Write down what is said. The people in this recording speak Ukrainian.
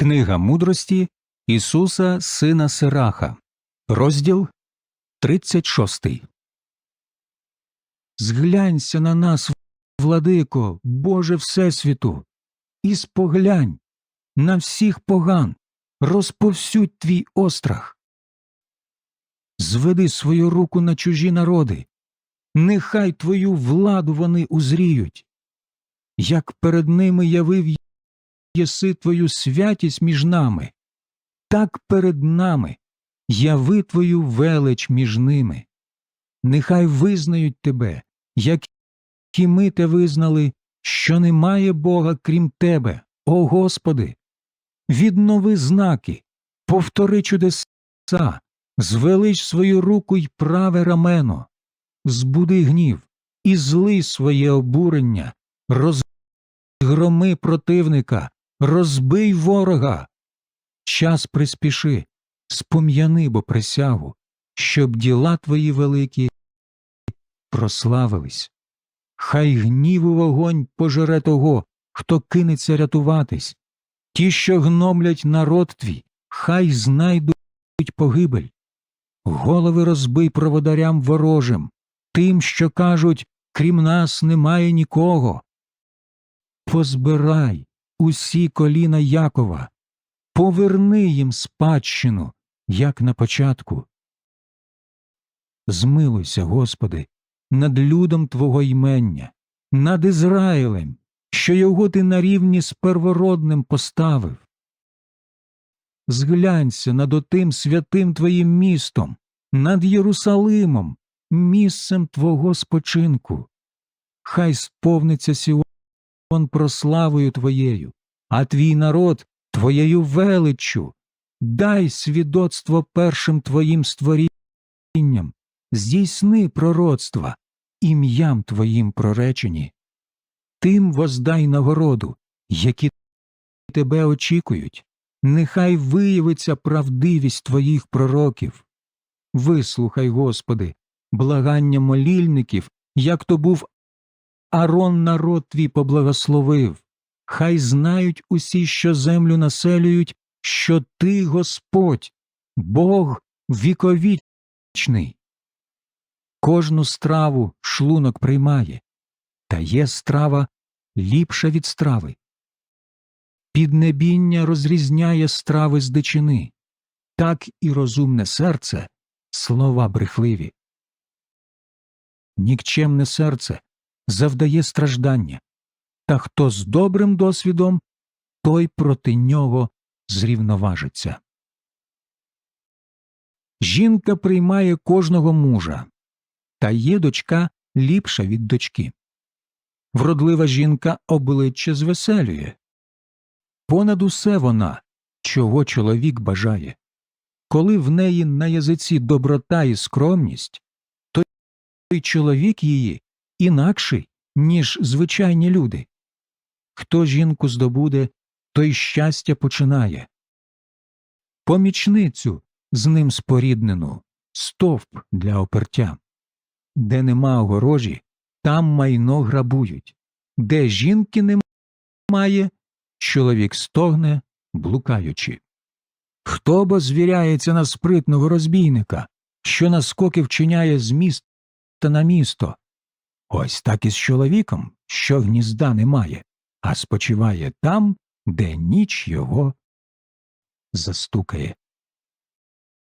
Книга мудрості Ісуса Сина Сираха, розділ 36. Зглянься на нас, владико, Боже Всесвіту, і споглянь на всіх поган, розповсюдь твій острах. Зведи свою руку на чужі народи, нехай твою владу вони узріють. Як перед ними явив єси твою святість між нами, так перед нами яви твою велич між ними. Нехай визнають тебе, як і ми те визнали, що немає Бога крім тебе, о Господи. Віднови знаки, повтори чудеса, звелич свою руку й праве рамено, збуди гнів і злий своє обурення, розгроми противника, розбий ворога. Час приспіши, спом'яни бо присягу, щоб діла твої великі прославились. Хай гніву вогонь пожере того, хто кинеться рятуватись. Ті, що гномлять народ твій, хай знайдуть погибель. Голови розбий проводарям ворожим, тим, що кажуть, крім нас немає нікого. Позбирай усі коліна Якова, поверни їм спадщину, як на початку. Змилуйся, Господи, над людом Твого ймення, над Ізраїлем, що його ти на рівні з первородним поставив. Зглянься над отим святим Твоїм містом, над Єрусалимом, місцем Твого спочинку. Хай сповниться Сіон прославою Твоєю, а твій народ Твоєю величчю. Дай свідоцтво першим Твоїм створінням, здійсни пророцтва, ім'ям Твоїм проречені. Тим воздай нагороду, які тебе очікують. Нехай виявиться правдивість Твоїх пророків. Вислухай, Господи, благання молільників, як то був Арон народ твій поблагословив. Хай знають усі, що землю населюють, що ти, Господь, Бог віковічний. Кожну страву шлунок приймає, та є страва ліпша від страви. Піднебіння розрізняє страви з дичини, так і розумне серце слова брехливі. Нікчемне серце завдає страждання, та хто з добрим досвідом, той проти нього зрівноважиться. Жінка приймає кожного мужа, та є дочка ліпша від дочки. Вродлива жінка обличчя звеселює. Понад усе вона, чого чоловік бажає. Коли в неї на язиці доброта і скромність, то й чоловік її інакший, ніж звичайні люди. Хто жінку здобуде, той щастя починає. Помічницю з ним споріднену, стовп для опертя. Де нема огорожі, там майно грабують. Де жінки немає, чоловік стогне, блукаючи. Хто бо звіряється на спритного розбійника, що наскоки вчиняє з міста на місто? Ось так і з чоловіком, що гнізда немає, а спочиває там, де ніч його застукає.